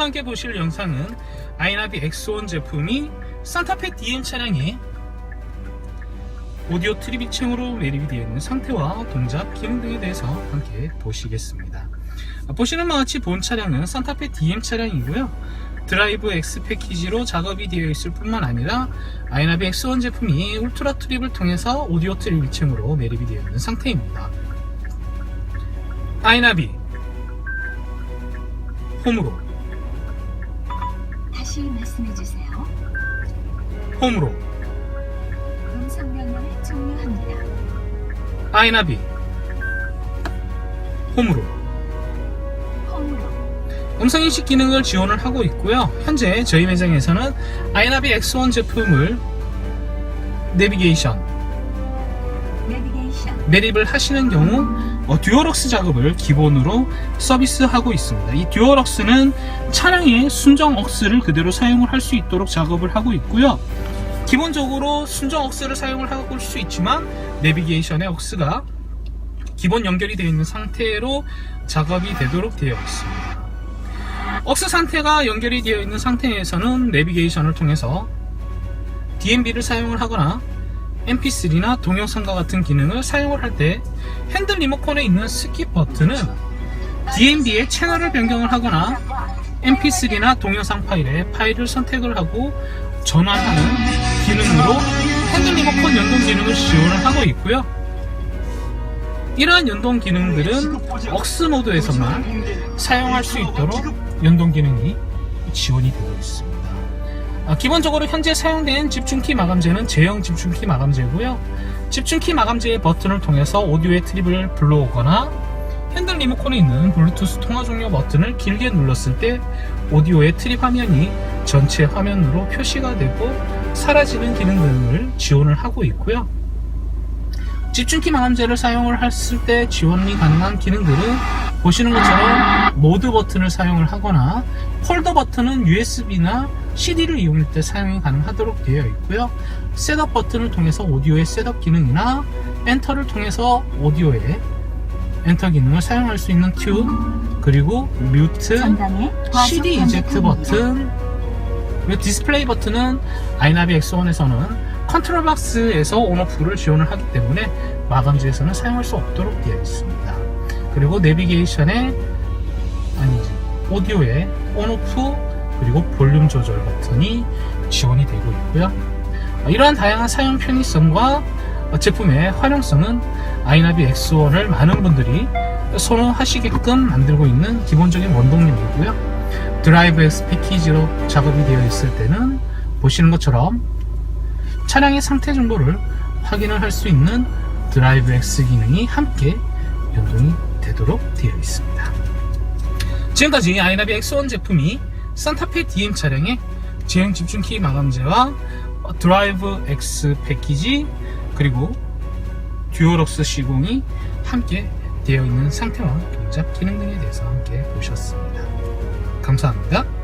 지금부터 함께 보실 영상은 아이나비 X1 제품이 산타페 DM 차량에 오디오 트리비층으로 매립이 되어 있는 상태와 동작 기능 등에 대해서 함께 보시겠습니다. 아, 보시는 바와 같이 본 차량은 산타페 DM 차량이고요. 드라이브 X 패키지로 작업이 되어 있을 뿐만 아니라 아이나비 X1 제품이 울트라 트립을 통해서 오디오 트리비층으로 매립이 되어 있는 상태입니다. 아이나비 홈으로 다시 말씀해 주세요. 홈으로. 음성 명령을 종료합니다. 아이나비. 홈으로. 홈으로. 음성인식 기능을 지원을 하고 있고요. 현재 저희 매장에서는 아이나비 X1 제품을 내비게이션 매립을 하시는 경우 어, 듀얼럭스 작업을 기본으로 서비스하고 있습니다. 이 듀얼럭스는 차량의 순정 억스를 그대로 사용을 할 수 있도록 작업을 하고 있고요. 기본적으로 순정 억스를 사용을 하고 수 있지만 내비게이션의 억스가 기본 연결이 되어 있는 상태로 작업이 되도록 되어 있습니다. 억스 상태가 연결이 되어 있는 상태에서는 내비게이션을 통해서 DMB를 사용을 하거나 MP3나 동영상과 같은 기능을 사용을 할 때 핸들 리모컨에 있는 스킵 버튼은 DMB의 채널을 변경을 하거나 MP3나 동영상 파일에 파일을 선택을 하고 전환하는 기능으로 핸들 리모컨 연동 기능을 지원을 하고 있고요. 이러한 연동 기능들은 억스 모드에서만 사용할 수 있도록 연동 기능이 지원이 되고 있습니다. 아, 기본적으로 현재 사용된 집중키 마감재는 제형 집중키 마감재고요. 집중키 마감재의 버튼을 통해서 오디오의 트립을 불러오거나 핸들 리모컨에 있는 블루투스 통화 종료 버튼을 길게 눌렀을 때 오디오의 트립 화면이 전체 화면으로 표시가 되고 사라지는 기능 등을 지원을 하고 있고요. 집중키 마감재를 사용을 했을 때 지원이 가능한 기능들은 보시는 것처럼 모드 버튼을 사용을 하거나 폴더 버튼은 USB나 CD를 이용할 때 사용이 가능하도록 되어 있고요. 셋업 버튼을 통해서 오디오의 셋업 기능이나 엔터를 통해서 오디오의 엔터 기능을 사용할 수 있는 튠 그리고 뮤트 CD 이젝트 버튼 그리고 디스플레이 버튼은 아이나비 X1에서는 컨트롤 박스에서 온오프를 지원을 하기 때문에 마감지에서는 사용할 수 없도록 되어 있습니다. 그리고 내비게이션에 아니지 오디오의 온오프 그리고 볼륨 조절 버튼이 지원이 되고 있고요. 이러한 다양한 사용 편의성과 제품의 활용성은 아이나비 X1을 많은 분들이 선호하시게끔 만들고 있는 기본적인 원동력이고요. 드라이브 X 패키지로 작업이 되어 있을 때는 보시는 것처럼 차량의 상태 정보를 확인을 할 수 있는 드라이브 X 기능이 함께 연동이 되도록 되어 있습니다. 지금까지 아이나비 X1 제품이 산타페 DM 차량의 제형 집중 키 마감재와 드라이브 X 패키지 그리고 듀얼럭스 시공이 함께 되어 있는 상태와 동작 기능 등에 대해서 함께 보셨습니다. 감사합니다.